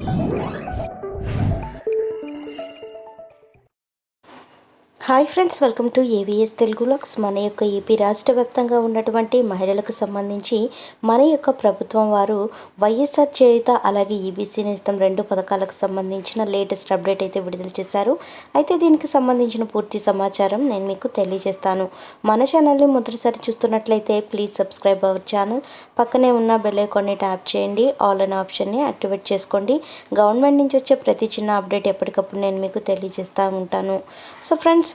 What? Hi friends welcome to AVS Telugu lakhs. మన యొక్క AP రాష్ట్ర వ్యాప్తంగా ఉన్నటువంటి మహిళలకు సంబంధించి మన యొక్క ప్రభుత్వం వారు వైఎస్ఆర్ చేయుత అలాగే ఈబీసీ నేస్తం రెండు పథకాలకు సంబంధించిన లేటెస్ట్ అప్డేట్ అయితే విడుదల చేశారు. అయితే దీనికి సంబంధించిన పూర్తి సమాచారం నేను మీకు తెలియజేస్తాను. మన ఛానల్ని మొదటిసారి చూస్తున్నట్లయితే ప్లీజ్ సబ్స్క్రైబ్ అవర్ ఛానల్. పక్కనే ఉన్న బెల్ ఐకాన్ని ట్యాప్ చేయండి. ఆల్ అనే ఆప్షన్ని యాక్టివేట్ చేసుకోండి. గవర్నమెంట్ నుంచి వచ్చే ప్రతి చిన్న అప్డేట్ ఎప్పటికప్పుడు నేను మీకు తెలియజేస్తూ ఉంటాను. సో ఫ్రెండ్స్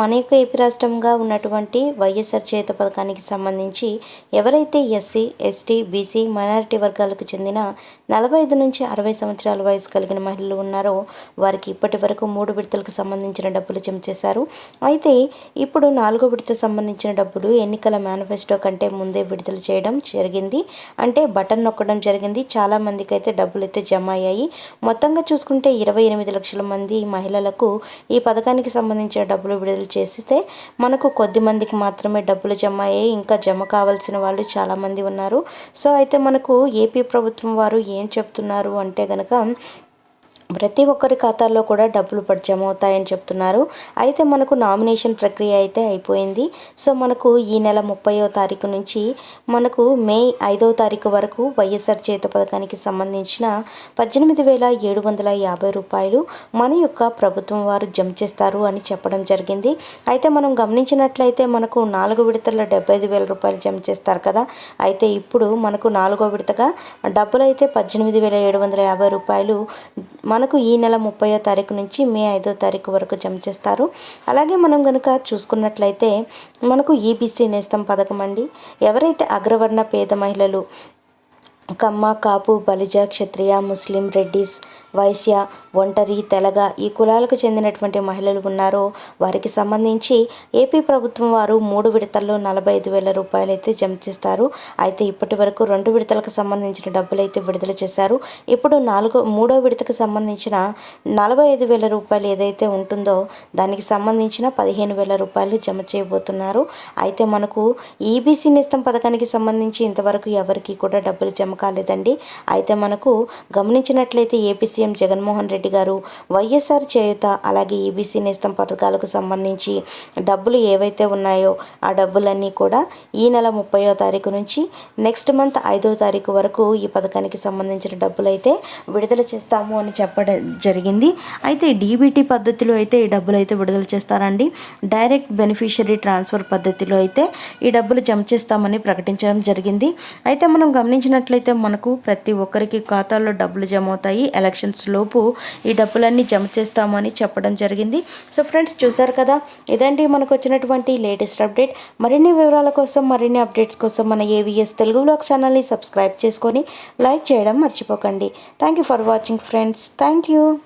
మన యొక్క ఏపీ రాష్ట్రంగా ఉన్నటువంటి వైఎస్ఆర్ చేత పథకానికి సంబంధించి ఎవరైతే ఎస్సీ ఎస్టీ బీసీ మైనారిటీ వర్గాలకు చెందిన నలభై ఐదు నుంచి అరవై సంవత్సరాల వయసు కలిగిన మహిళలు ఉన్నారో వారికి ఇప్పటి వరకు మూడు విడతలకు సంబంధించిన డబ్బులు జమ చేశారు. అయితే ఇప్పుడు నాలుగో విడత సంబంధించిన డబ్బులు ఎన్నికల మేనిఫెస్టో కంటే ముందే విడుదల చేయడం జరిగింది. అంటే బటన్ నొక్కడం జరిగింది. చాలా మందికి అయితే డబ్బులు అయితే జమ అయ్యాయి. మొత్తంగా చూసుకుంటే ఇరవై ఎనిమిది లక్షల మంది మహిళలకు ఈ పథకానికి సంబంధించిన డబ్బులు విడుదల చేస్తే మనకు కొద్ది మందికి మాత్రమే డబ్బులు జమ అయ్యాయి ఇంకా జమ కావాల్సిన వాళ్ళు చాలామంది ఉన్నారు. సో అయితే మనకు ఏపీ ప్రభుత్వం వారు ఏం చెప్తున్నారు అంటే కనుక ప్రతి ఒక్కరి ఖాతాల్లో కూడా డబ్బులు జమ అవుతాయని చెప్తున్నారు. అయితే మనకు నామినేషన్ ప్రక్రియ అయితే అయిపోయింది. సో మనకు ఈ నెల ముప్పయో తారీఖు నుంచి మనకు మే ఐదవ తారీఖు వరకు వైఎస్ఆర్ చేత పథకానికి సంబంధించిన పద్దెనిమిది వేల ఏడు వందల యాభై రూపాయలు మన యొక్క ప్రభుత్వం వారు జమ చేస్తారు అని చెప్పడం జరిగింది. అయితే మనం గమనించినట్లయితే మనకు నాలుగు విడతల్లో డెబ్బై ఐదు వేల రూపాయలు జమ చేస్తారు కదా. అయితే ఇప్పుడు మనకు నాలుగో విడతగా డబ్బులు అయితే పద్దెనిమిది వేల ఏడు వందల యాభై రూపాయలు మనకు ఈ నెల ముప్పయో తారీఖు నుంచి మే ఐదో తారీఖు వరకు జమ చేస్తారు. అలాగే మనం కనుక చూసుకున్నట్లయితే మనకు ఈబీసీ నేస్తం పథకం అండి. ఎవరైతే అగ్రవర్ణ పేద మహిళలు కమ్మ కాపు బలిజ క్షత్రియ ముస్లిం రెడ్డిస్ వైశ్య ఒంటరి తెలగ ఈ కులాలకు చెందినటువంటి మహిళలు ఉన్నారో వారికి సంబంధించి ఏపీ ప్రభుత్వం వారు మూడు విడతల్లో నలభై ఐదు వేల రూపాయలు అయితే జమ చేస్తారు. అయితే ఇప్పటి వరకు రెండు విడతలకు సంబంధించిన డబ్బులు అయితే విడుదల చేశారు. ఇప్పుడు నాలుగో మూడో విడతకు సంబంధించిన నలభై ఐదు వేల రూపాయలు ఏదైతే ఉంటుందో దానికి సంబంధించిన పదిహేను వేల రూపాయలు జమ చేయబోతున్నారు. అయితే మనకు ఈబీసీ నేస్తం పథకానికి సంబంధించి ఇంతవరకు ఎవరికి కూడా డబ్బులు జమ కాలేదండి. అయితే మనకు గమనించినట్లయితే ఏపీ సీఎం జగన్మోహన్ రెడ్డి గారు వైఎస్ఆర్ చేయుత అలాగే ఈబీసీ నేస్తం పథకాలకు సంబంధించి డబ్బులు ఏవైతే ఉన్నాయో ఆ డబ్బులన్నీ కూడా ఈ నెల ముప్పయో తారీఖు నుంచి నెక్స్ట్ మంత్ ఐదో తారీఖు వరకు ఈ పథకానికి సంబంధించిన డబ్బులు అయితే విడుదల చేస్తాము అని చెప్పడం జరిగింది. అయితే డీబీటీ పద్ధతిలో అయితే ఈ డబ్బులు అయితే విడుదల చేస్తారండి. డైరెక్ట్ బెనిఫిషియరీ ట్రాన్స్ఫర్ పద్ధతిలో అయితే ఈ డబ్బులు జమ చేస్తామని ప్రకటించడం జరిగింది. అయితే మనం గమనించినట్లయితే మనకు ప్రతి ఒక్కరికి ఖాతాల్లో డబ్బులు జమ అవుతాయి ఎలక్షన్స్ లోపు ఈ డబ్బులన్నీ జమ చేస్తామని చెప్పడం జరిగింది. సో ఫ్రెండ్స్ చూసారు కదా? ఇదండి మనకు వచ్చినటువంటి లేటెస్ట్ అప్డేట్. మరిన్ని వివరాల కోసం మరిన్ని అప్డేట్స్ కోసం మన ఏవిఎస్ తెలుగు బ్లాగ్ ఛానల్ని సబ్స్క్రైబ్ చేసుకొని లైక్ చేయడం మర్చిపోకండి. Thank you for watching friends thank you